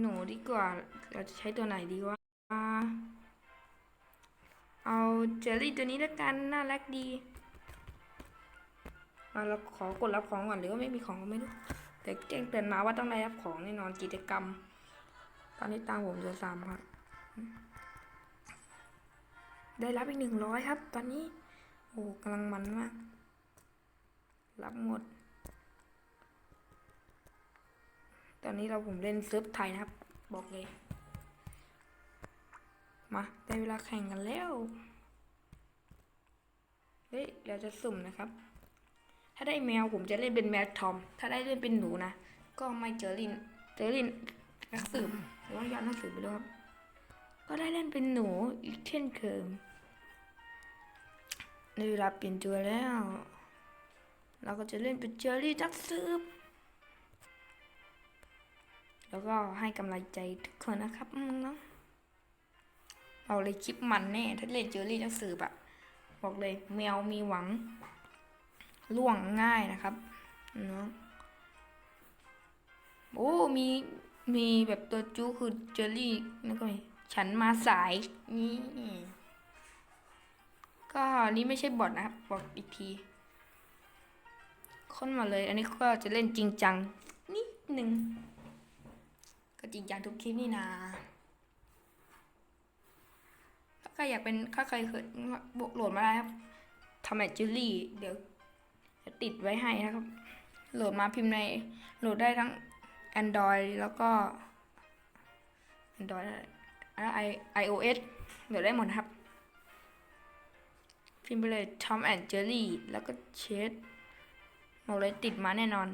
หนูดีกว่า เราจะใช้ตัวไหนดีวะเอาเจลลี่ตัวนี้แล้วกัน น่ารักดีเอาเราขอกดรับของก่อนหรือว่าไม่มีของก็ไม่รู้แต่แจ้งเตือนมาว่าต้องได้รับของแน่นอนกิจกรรม ตอนนี้ตังค์ผมจะสามครับ ได้รับอีกหนึ่งร้อยครับ ตอนนี้ โอ้กำลังมันมาก รับหมด ตอนนี้เราผมเล่นเซิร์ฟไทยนะครับ บอกเลย มาได้เวลาแข่งกันแล้ว เฮ้ยเราจะสุ่มนะครับ ถ้าได้แมวผมจะเล่นเป็นแมวทอม ถ้าได้เล่นเป็นหนูนะ ก็ไม่เจอลินเจอลินนักสืบหรือว่ายอดนักสืบไปด้วยครับ ก็ได้เล่นเป็นหนูอีกเช่นเคยในเวลาเปลี่ยนตัวแล้ว เราก็จะเล่นเป็นเจอรี่นักสืบ แล้วก็ให้กำลังใจทุกคนนะครับเนาะเราเลยคลิปมันแน่ ถ้าเล่นเจอรี่นักสืบอะบอกเลยแมวมีหวังล่วงง่ายนะครับเนาะโอ้มีมีแบบตัวจูคือเจอรี่แล้วก็มีฉันมาสายนี่ก็นี่ไม่ใช่บอทนะครับบอกอีกทีค้นมาเลย อันนี้ก็จะเล่นจริงจังนิดหนึ่ง ก็จริงจังทุกคลิปนี่นาถ้าใครอยากเป็นถ้าใครเคยโหลดมาได้ครับทำแบบจิลี่ เดี๋ยวติดไว้ให้นะครับ โหลดมาพิมพ์ใน โหลดได้ทั้ง Android แล้วก็ Android แล้ว i iOS โหลดได้หมดนะครับ พิมพ์ไปเลย Tom and Jerry แล้วก็เชดบอกเลยติดมาแน่นอน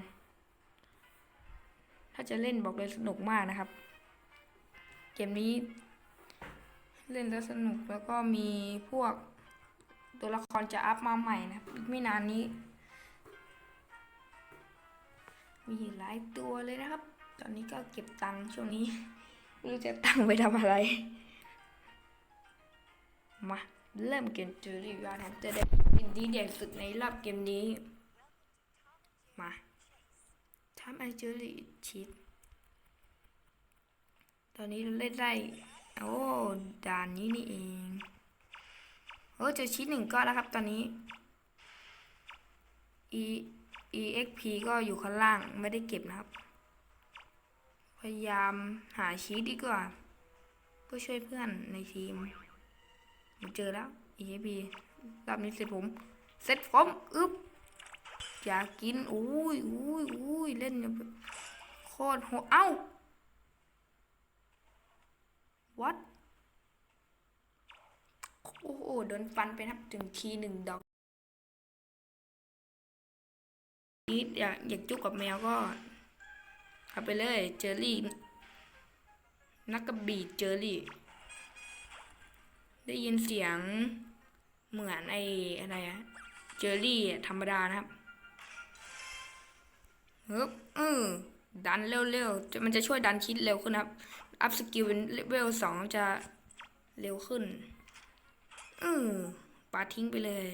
าจะเล่นบอกเลยสนุกมากนะครับ เกมนี้ เล่นแล้วสนุกแล้วก็มีพวกตัวละครจะอัพมาใหม่นะครับอีกไม่นานนี้ มีหลายตัวเลยนะครับ ตอนนี้ก็เก็บตังค์ช่วงนี้ไม่รู้จะตังค์ไปทำอะไร มาเริ่มเกมจูรี่วานะครับจะได้เป็นดีเด่นสุดในรอบเกมนี้ มา ทำไอจูรี่ชีตตอนนี้เราเล่นได้ โอ้ ด่านนี้นี่เอง โอ้เจอชีตหนึ่งก้อนแล้วครับตอนนี้ e exp ก็อยู่ข้างล่างไม่ได้เก็บนะครับ พยายามหาชีตดีกว่า เพื่อช่วยเพื่อนในทีมผมเจอแล้ว exp รอบนี้เสร็จผม เสร็จผม อึ๊บ อยากกินอุ้ยอุ้ยอุ้ยเล่นแบบโคตรโหเอ้า what โอ้โหโดนฟันไปนับถึงทีหนึ่งดอกอีทอยากอยากจุกกับแมวก็เอาไปเลยเจอรี่ นักกระบีดเจอรี่ ได้ยินเสียงเหมือนไอ้อะไรอะเจอรี่ธรรมดานะครับ ฮึบเออดันเร็วๆจะมันจะช่วยดันคิดเร็วขึ้นครับ อัพสกิลเป็นเลเวลสองจะเร็วขึ้นเออปาทิ้งไปเลย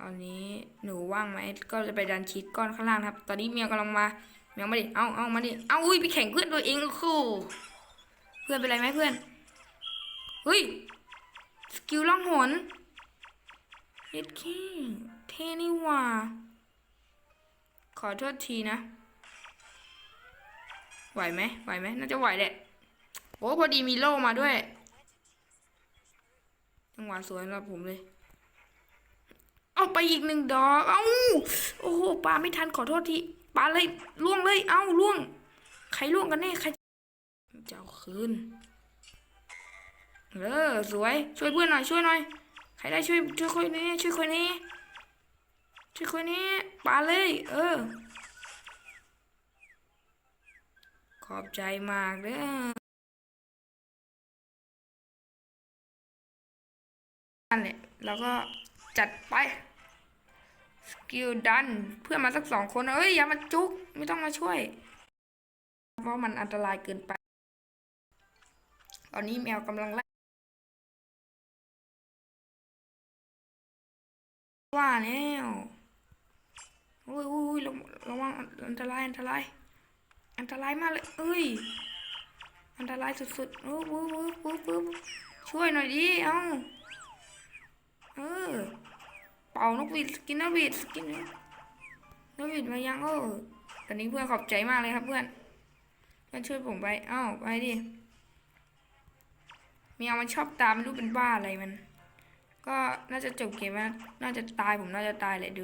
ตอนนี้หนูว่างไหม ก็จะไปดันชีตก้อนข้างล่างครับ ตอนนี้เมียกำลังมาเมียมาดิ เอาเอามาดิ เอาอุ้ยไปแข่งเพื่อนตัวเองโอ้โหเพื่อนเป็นไรไหมเพื่อน เฮ้ย สกิลล่องหนเฮ็ดคีเท่นี่ว่า ขอโทษทีนะ ไหวไหมไหวไหมน่าจะไหวแหละโอ้พอดีมีโล่มาด้วยจังหวะสวยสำหรับผมเลย เอาไปอีกหนึ่งดอกเอ้าโอ้โหปลาไม่ทันขอโทษทีปลาเลยล่วงเลย เอ้าล่วง ใครล่วงกันแน่ใครจะเอาคืนเออสวย ช่วยเพื่อนหน่อยช่วยหน่อย ใครได้ช่วยช่วยคนนี้ช่วยคนนี้ ช่คนนี้ปาเลย เออ ขอบใจมากเด้อนั่นแหละแล้วก็จัดไป สกิลดัน เพื่อนมาสักสองคน เอ้ย อย่ามาจุก ไม่ต้องมาช่วย เพราะมันอันตรายเกินไป ตอนนี้แมวกำลังไล่ว่าแล้ว อุ้ยโอ้ยระระวังอันตรายอันตราย อันตรายมากเลยเอ้ย อันตรายสุดๆอ้ปุ๊บปุ๊บปุ๊บปุ๊บช่วยหน่อยดิเอ้าเออเป่านกหวีดสกินนกหวีดสกินนกหวีดมายังโอ้ตอนนี้เพื่อนขอบใจมากเลยครับเพื่อนเพื่อนช่วยผมไปเอ้าไปดิแมีเอามันชอบตามรู้เป็นบ้าอะไรมัน ก็น่าจะจบเกมแล้วน่าจะตายผมน่าจะตายแหละดู